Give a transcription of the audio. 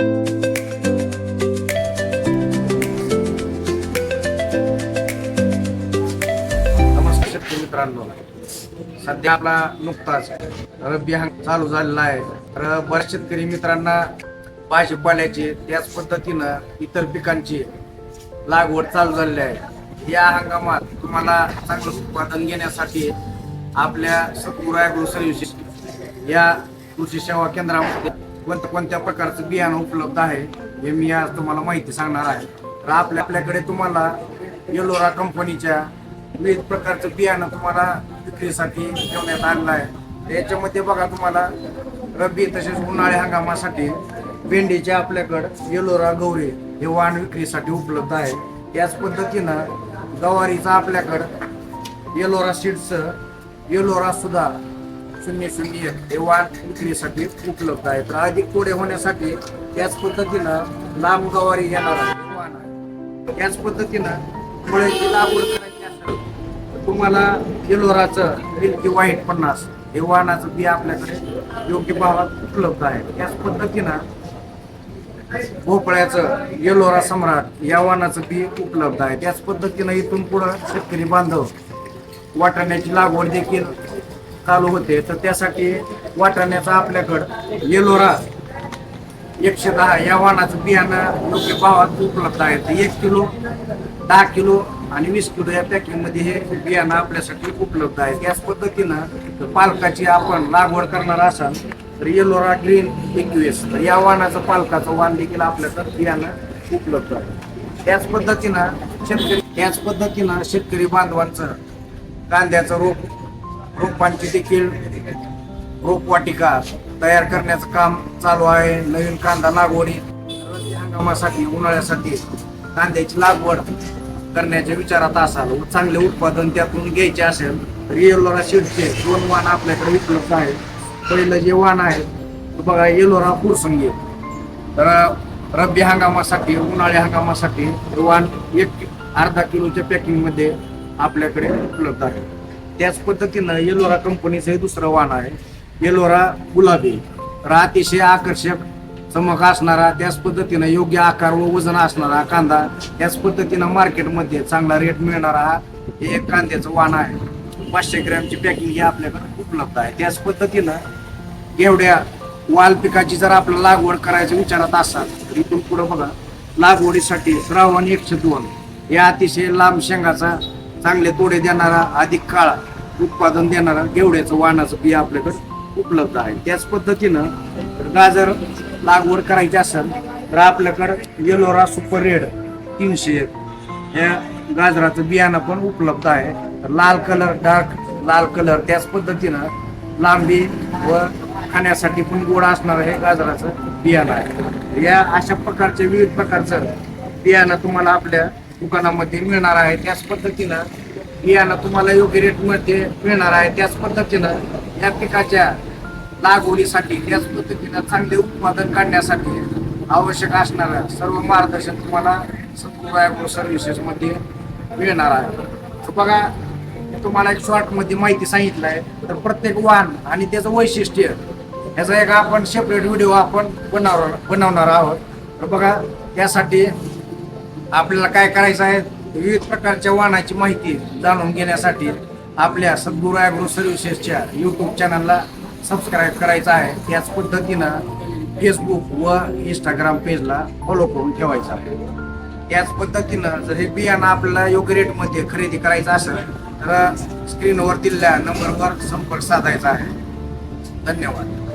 नमस्कार शेतकरी मित्रांनो. सध्या आपला नुकताच रब्बी हंगाम चालू झालेला आहे. तर बऱ्याच शेतकरी मित्रांना भाजीपाल्याची त्याच पद्धतीनं इतर पिकांची लागवड चालू झालेली आहे. या हंगामात तुम्हाला चांगलं उत्पादन घेण्यासाठी आपल्या सतपुरा ॲग्रो सर्व्हिसेस या कृषी सेवा केंद्रामध्ये कोणत्या कोणत्या प्रकारचं बियाणं उपलब्ध आहे हे मी आज तुम्हाला माहिती सांगणार आहे. तर आपल्या आपल्याकडे तुम्हाला येलोरा कंपनीच्या विविध प्रकारचं बियाणं तुम्हाला विक्रीसाठी ठेवण्यात आलेलं आहे. याच्यामध्ये बघा तुम्हाला रब्बी तसेच उन्हाळी हंगामासाठी भेंडीचे आपल्याकडं येलोरा गौरी हे वाण विक्रीसाठी उपलब्ध आहे. त्याच पद्धतीनं गवारीचा आपल्याकडं येलोरा सीड्सचं येलोरा सुद्धा शून्य शून्य एक हे वाण विक्रीसाठी उपलब्ध आहे. तर अधिक पुढे होण्यासाठी त्याच पद्धतीनं लांब गवारी येणार हे आहे. त्याच पद्धतीनं फळाची लागवड करायची असेल तुम्हाला येलोराचं मिल्की व्हाईट पन्नास हे वाणाचं बी आपल्याकडे योग्य भावात उपलब्ध आहे. त्याच पद्धतीनं भोपळ्याचं येलोरा सम्राट या वाणाचं बी उपलब्ध आहे. त्याच पद्धतीनं इथून पुढं शेतकरी बांधव वाटाण्याची लागवड देखील चालू होते तर त्यासाठी वाटाण्याचा आपल्याकडं येलोरा एकशे दहा या वाणाचं बियाणं योग्य भावात उपलब्ध आहे तर एक किलो दहा किलो आणि वीस किलो या पॅकिंगमध्ये हे बियाणं आपल्यासाठी उपलब्ध आहे त्याच पद्धतीनं पालकाची आपण लागवड करणार असाल तर येलोरा ग्रीन एकवीस तर या वाणाचं पालकाचं वाण देखील आपल्याकडं बियाणं उपलब्ध आहे. त्याच पद्धतीनं शेतकरी त्याच पद्धतीनं शेतकरी बांधवांचं कांद्याचं रोप रोपांची देखील रोपवाटिका तयार करण्याचं काम चालू आहे. नवीन कांदा लागवडी रब्बी हंगामासाठी उन्हाळ्यासाठी कांद्याची लागवड करण्याच्या विचारात असाल. व चांगले उत्पादन त्यातून घ्यायचे असेल तर येलोरा शेडचे दोन वाण आपल्याकडे उपलब्ध आहे पहिलं जे वाण आहे बघा येलोरा फुरसंगी. तर रब्बी हंगामासाठी उन्हाळी हंगामासाठी वाहन वाण एक अर्धा किलोच्या पॅकिंगमध्ये आपल्याकडे उपलब्ध आहे. त्याच पद्धतीनं येलोरा कंपनीचं हे दुसरं वाण आहे. येलोरा गुलाबी. तर अतिशय आकर्षक चमक असणारा त्याच पद्धतीनं योग्य आकार व वजन असणारा कांदा त्याच पद्धतीनं मार्केटमध्ये चांगला रेट मिळणारा हा एक कांद्याचं वाण आहे. पाचशे ग्रॅमची पॅकिंग ही आपल्याकडे उपलब्ध आहे. त्याच पद्धतीनं एवढ्या वाल पिकाची जर आपल्याला लागवड करायचं विचारात असाल तर इथून पुढं बघा लागवडीसाठी श्रावण एकशे दोन. या अतिशय लांब शेंगाचा चांगले तोडे देणारा अधिक काळ उत्पादन देणारा गेवड्याचं वाणाचं बी आपल्याकडे उपलब्ध आहे. त्याच पद्धतीनं गाजर लागवड करायची असेल तर आपल्याकडं येलोरा सुपर रेड तीनशे एक या गाजराचं बियाणं पण उपलब्ध आहे. तर लाल कलर डार्क लाल कलर त्याच पद्धतीनं लांबी व खाण्यासाठी पण गोड असणारं हे गाजराचं बियाणं आहे. या अशा प्रकारचे विविध प्रकारचं बियाणं तुम्हाला आपल्या दुकानामध्ये मिळणार आहे त्याच पद्धतीनं बियाणं तुम्हाला योग्य रेटमध्ये मिळणार आहे त्याच पद्धतीनं या पिकाच्या लागवडीसाठी त्याच पद्धतीनं चांगले उत्पादन काढण्यासाठी आवश्यक असणारं सर्व मार्गदर्शन तुम्हाला सत्पुरा सर्व्हिसेसमध्ये मिळणार आहे. तर बघा तुम्हाला एक शॉर्टमध्ये माहिती सांगितलं आहे तर प्रत्येक वाहन आणि त्याचं वैशिष्ट्य ह्याचा एक आपण सेपरेट व्हिडिओ आपण बनवणार बनवणार आहोत. तर बघा त्यासाठी आपल्याला काय करायचं आहे? विविध प्रकारच्या वाहनाची माहिती जाणून घेण्यासाठी आपल्या सद्गुरू ॲग्रो सर्व्हिसेसच्या यूट्यूब चॅनलला सबस्क्राईब करायचं आहे. त्याच पद्धतीनं फेसबुक व इंस्टाग्राम पेजला फॉलो करून ठेवायचं आहे. त्याच पद्धतीनं जर हे बियाणं आपल्याला योग्य रेटमध्ये खरेदी करायचं असेल तर स्क्रीनवर दिलेल्या नंबरवर संपर्क साधायचा आहे. धन्यवाद.